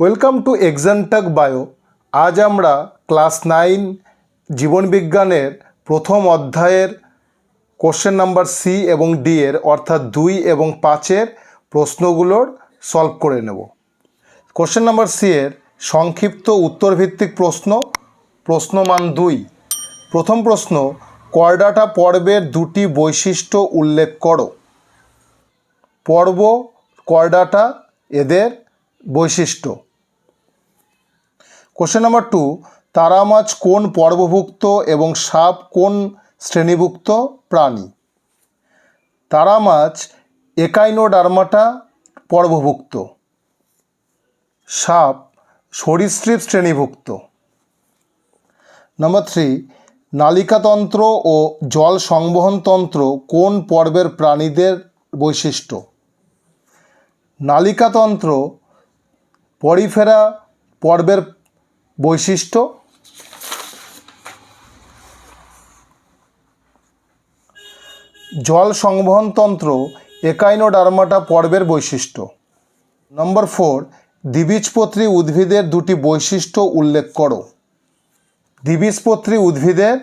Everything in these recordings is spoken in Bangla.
ওয়েলকাম টু এক্সানটাক বায়ো আজ আমরা ক্লাস নাইন জীবনবিজ্ঞানের প্রথম অধ্যায়ের কোশ্চেন নাম্বার সি এবং ডি এর, অর্থাৎ দুই এবং পাঁচের প্রশ্নগুলোর সলভ করে নেব। কোশ্চেন নাম্বার সি এর সংক্ষিপ্ত উত্তরভিত্তিক প্রশ্ন প্রশ্নমান দুই। প্রথম প্রশ্ন করডাটা পর্বের দুটি বৈশিষ্ট্য উল্লেখ করো? পর্ব করডাটা এদের বৈশিষ্ট্য। কোশ্চেন নাম্বার টু তারা মাছ কোন পর্বভুক্ত এবং সাপ কোন শ্রেণীভুক্ত প্রাণী? তারা মাছ একাইনো একাইনোডার্মাটা পর্বভুক্ত। সাপ সরীসৃপ শ্রেণীভুক্ত। নাম্বার থ্রি নালিকাতন্ত্র ও জল সংবহনতন্ত্র কোন পর্বের প্রাণীদের বৈশিষ্ট্য? নালিকাতন্ত্র, পরিফেরা পর্বের বৈশিষ্ট্য? জল সংবহনতন্ত্র একাইনোডার্মাটা পর্বের বৈশিষ্ট্য। নম্বর ফোর দ্বিবীজপত্রী উদ্ভিদের দুটি বৈশিষ্ট্য উল্লেখ করো। দ্বিবীজপত্রী উদ্ভিদের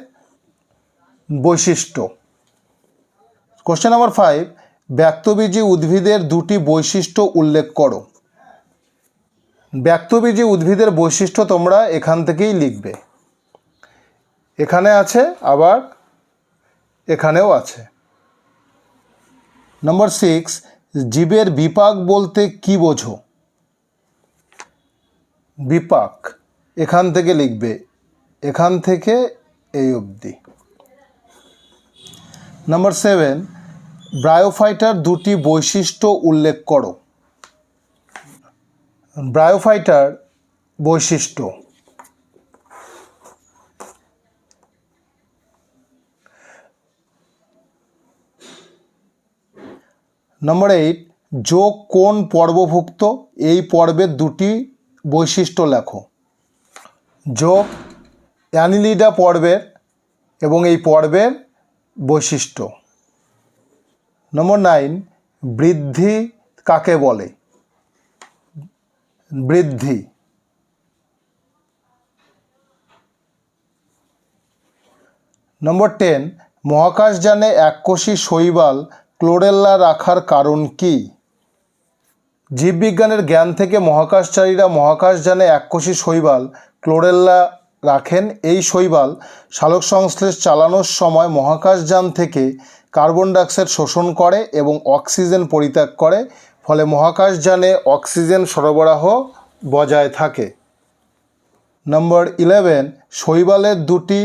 বৈশিষ্ট্য। কোশ্চেন নাম্বার ফাইভ ব্যক্তবীজী উদ্ভিদের দুটি বৈশিষ্ট্য উল্লেখ করো। ব্যক্তবীজী উদ্ভিদের বৈশিষ্ট্য তোমরা এখান থেকেই লিখবে। এখানে আছে, আবার এখানেও আছে। নম্বর সিক্স জীবের বিপাক বলতে কি বোঝো? বিপাক, এখান থেকে লিখবে, এখান থেকে এই অবধি। নম্বর সেভেন ব্রায়োফাইটার দুটি বৈশিষ্ট্য উল্লেখ করো। ব্রায়োফাইটার বৈশিষ্ট্য। নম্বর এইট যোগ কোন পর্বভুক্ত? এই পর্বের দুটি বৈশিষ্ট্য লেখো। যোগ অ্যানিলিডা পর্বের এবং এই পর্বের বৈশিষ্ট্য। নম্বর নাইন বৃদ্ধি কাকে বলে? বৃদ্ধি। নম্বর টেন মহাকাশযানে এককোষী শৈবাল ক্লোরেল্লা রাখার কারণ কি? জীববিজ্ঞানের জ্ঞান থেকে মহাকাশচারীরা মহাকাশযানে এককোষী শৈবাল ক্লোরেল্লা রাখেন। এই শৈবাল সালোক সংশ্লেষ চালানোর সময় মহাকাশযান থেকে কার্বন ডাইঅক্সাইড শোষণ করে এবং অক্সিজেন পরিত্যাগ করে। ফলে মহাকাশযানে অক্সিজেন সরবরাহ বজায় থাকে। নম্বর ইলেভেন শৈবালের দুটি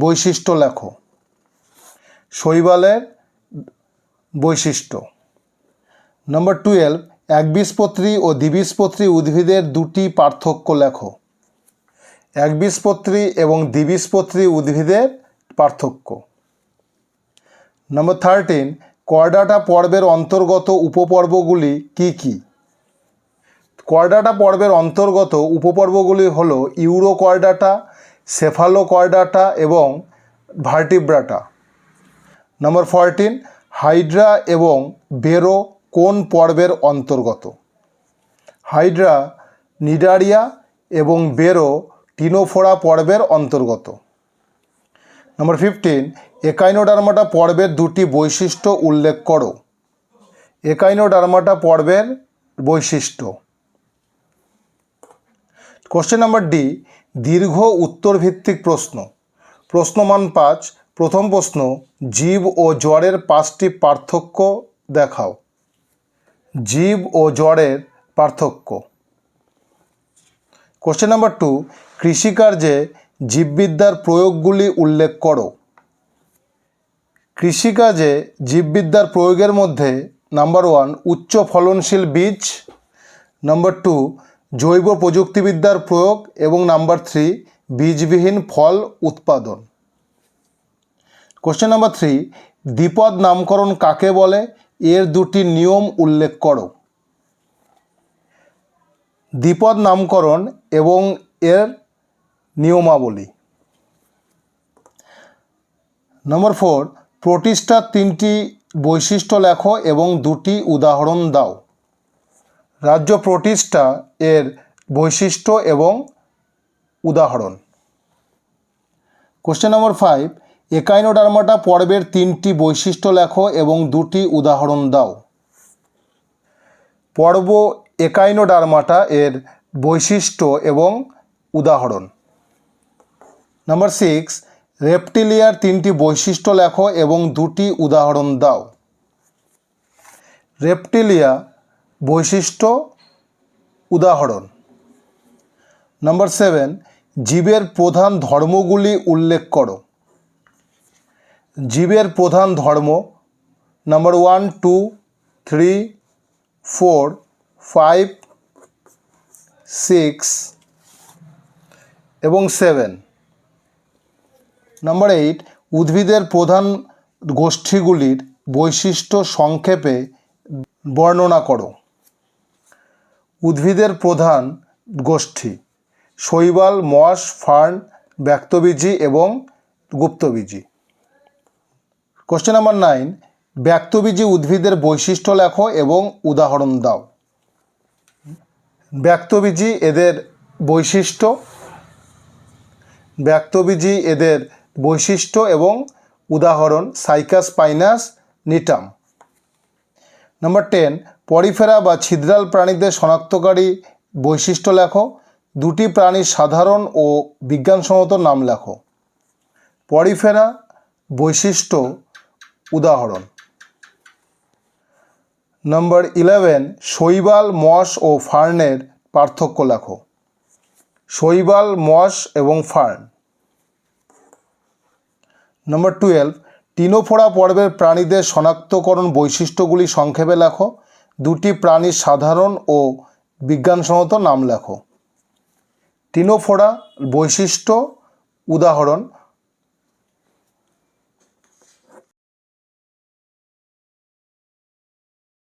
বৈশিষ্ট্য লেখো। শৈবালের বৈশিষ্ট্য। নম্বর টুয়েলভ, একবীজপত্রী ও দ্বিবীজপত্রী উদ্ভিদের দুটি পার্থক্য লেখো। একবীজপত্রী এবং দ্বিবীজপত্রী উদ্ভিদের পার্থক্য। নম্বর থার্টিন কর্ডাটা পর্বের অন্তর্গত উপপর্বগুলি কি কি? কর্ডাটা পর্বের অন্তর্গত উপপর্বগুলি হল ইউরো করডাটা সেফালো সেফালোকর্ডাটা এবং ভার্টিব্রাটা। নম্বর ফরটিন হাইড্রা এবং বেরো কোন পর্বের অন্তর্গত? হাইড্রা, নিডারিয়া এবং বেরো টিনোফোরা পর্বের অন্তর্গত। নম্বর ফিফটিন একাইনোডার্মাটা পর্বের দুটি বৈশিষ্ট্য উল্লেখ করো। একাইনোডার্মাটা পর্বের বৈশিষ্ট্য। কোশ্চেন নাম্বার ডি দীর্ঘ উত্তর ভিত্তিক প্রশ্ন। প্রশ্নমান পাঁচ, প্রথম প্রশ্ন, জীব ও জ্বরের পাঁচটি পার্থক্য দেখাও। জীব ও জ্বরের পার্থক্য। কোশ্চেন নাম্বার টু কৃষিকার্যে জীববিদ্যার প্রয়োগগুলি উল্লেখ করো। কৃষিকাজে জীববিদ্যার প্রয়োগের মধ্যে নাম্বার ওয়ান, উচ্চ ফলনশীল বীজ। নাম্বার টু, জৈব প্রযুক্তিবিদ্যার প্রয়োগ। এবং নাম্বার থ্রি, বীজবিহীন ফল উৎপাদন। কোশ্চেন নাম্বার থ্রি, দ্বিপদ নামকরণ কাকে বলে? এর দুটি নিয়ম উল্লেখ করো। দ্বিপদ নামকরণ এবং এর নিয়মাবলী। নম্বর ফোর প্রতিষ্ঠার তিনটি বৈশিষ্ট্য লেখো এবং দুটি উদাহরণ দাও। রাজ্য প্রতিষ্ঠা এর বৈশিষ্ট্য এবং উদাহরণ। কোশ্চেন নম্বর ফাইভ একাইনোডার্মাটা পর্বের তিনটি বৈশিষ্ট্য লেখো এবং দুটি উদাহরণ দাও। পর্ব একাইনোডার্মাটা এর বৈশিষ্ট্য এবং উদাহরণ। নাম্বার সিক্স রেপটিলিয়ার তিনটি বৈশিষ্ট্য লেখো এবং দুটি উদাহরণ দাও। রেপটিলিয়া বৈশিষ্ট্য, উদাহরণ। নাম্বার সেভেন জীবের প্রধান ধর্মগুলি উল্লেখ করো। জীবের প্রধান ধর্ম number one two three four five six এবং সেভেন নাম্বার এইট উদ্ভিদের প্রধান গোষ্ঠীগুলির বৈশিষ্ট্য সংক্ষেপে বর্ণনা করো। উদ্ভিদের প্রধান গোষ্ঠী, শৈবাল মশ ফার্ন, ব্যক্তবীজি এবং গুপ্তবীজী। কোশ্চেন নাম্বার নাইন ব্যক্তবীজী উদ্ভিদের বৈশিষ্ট্য লেখো এবং উদাহরণ দাও। ব্যক্তবীজী এদের বৈশিষ্ট্য, ব্যক্তবীজী এদের বৈশিষ্ট্য এবং উদাহরণ, cycas pinus, gnetum. Number ten porifera বা ছিদ্রাল প্রাণীদের শনাক্তকারী বৈশিষ্ট্য লেখো। দুটি প্রাণীর সাধারণ ও বিজ্ঞানসম্মত নাম লেখো। পরিফেরা বৈশিষ্ট্য, উদাহরণ। নম্বর ইলেভেন শৈবাল মশ ও ফার্নের পার্থক্য লেখো। শৈবাল মশ এবং ফার্ন। নম্বর টুয়েলভ টিনোফোরা পর্বের প্রাণীদের শনাক্তকরণ বৈশিষ্ট্যগুলি সংক্ষেপে লেখো। দুটি প্রাণীর সাধারণ ও বিজ্ঞানসম্মত নাম লেখো। টিনোফোরা বৈশিষ্ট্য, উদাহরণ